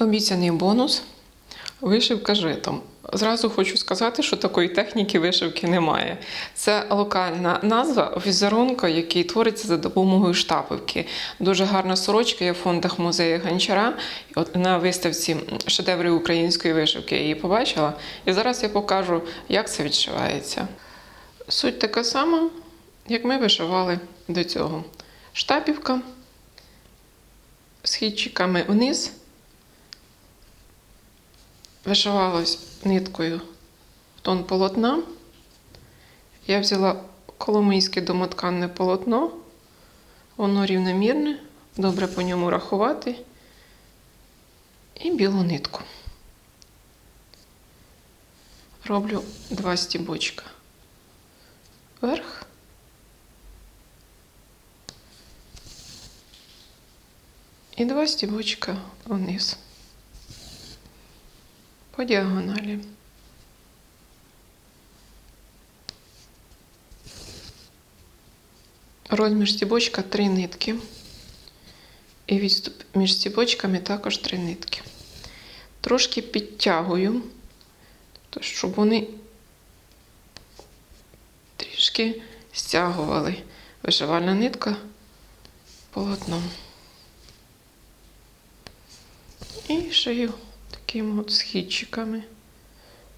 Обіцяний бонус вишивка житом. Зразу хочу сказати, що такої техніки вишивки немає. Це локальна назва візерунка, який твориться за допомогою штапівки. Дуже гарна сорочка є в фондах музею Гончара. От на виставці шедеври української вишивки я її побачила. І зараз я покажу, як це відшивається. Суть така сама, як ми вишивали до цього. Штапівка з хідчиками вниз. Вишивалось ниткою в тон полотна. Я взяла коломийське домотканне полотно, воно рівномірне, добре по ньому рахувати. І білу нитку. Роблю два стібочка вверх. І два стібочка вниз по діагоналі. Розмір стібочка три нитки. І відступ між стібочками також три нитки. Трошки підтягую, щоб вони трішки стягували вишивальна нитка полотном. І шию такими от східчиками.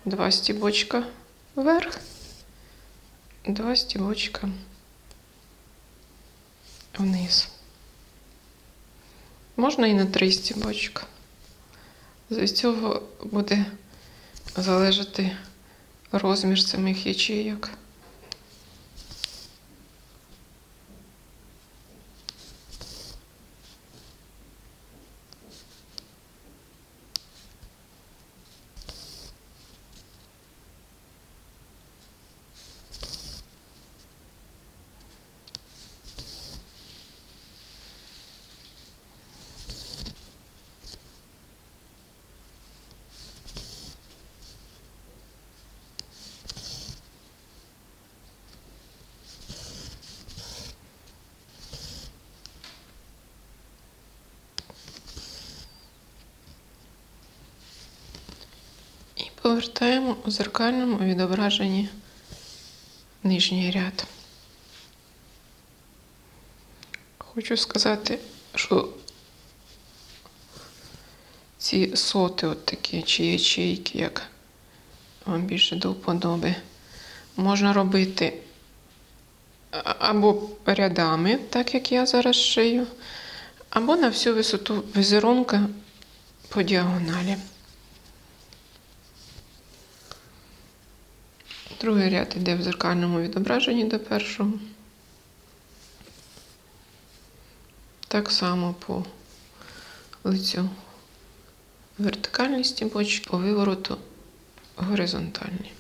Два стібочка вверх, два стібочка вниз. Можна і на три стібочка. З цього буде залежати розмір самих ячейок. І повертаємо у зеркальному відображенні нижній ряд. Хочу сказати, що ці соти, от такі чи ячейки, як вам більше до вподоби, можна робити або рядами, так як я зараз шию, або на всю висоту візерунка по діагоналі. Другий ряд йде в зеркальному відображенні до першого. Так само по лицю вертикальні стібочки, по вивороту горизонтальні.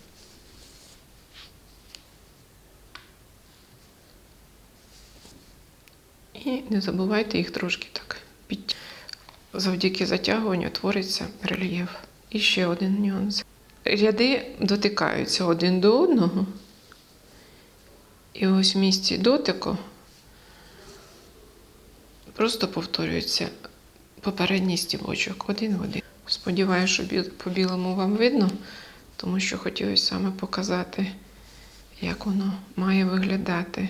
І не забувайте їх трошки так під. Завдяки затягуванню твориться рельєф. І ще один нюанс. Ряди дотикаються один до одного. І ось в місці дотику просто повторюється попередній стібочок один в один. Сподіваюся, що по білому вам видно, тому що хотілося саме показати, як воно має виглядати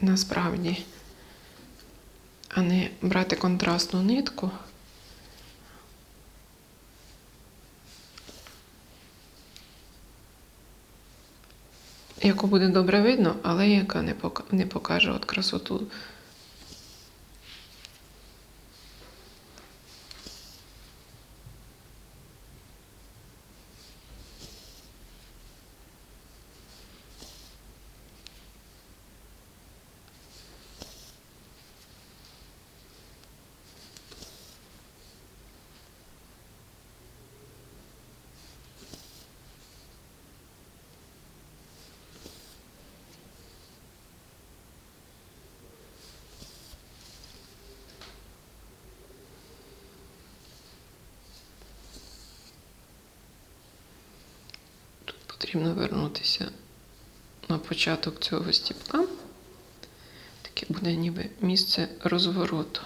насправді, а не брати контрастну нитку. Яку буде добре видно, але яка не, покаже от красоту. Потрібно вернутися на початок цього стіпка. Таке буде ніби місце розвороту.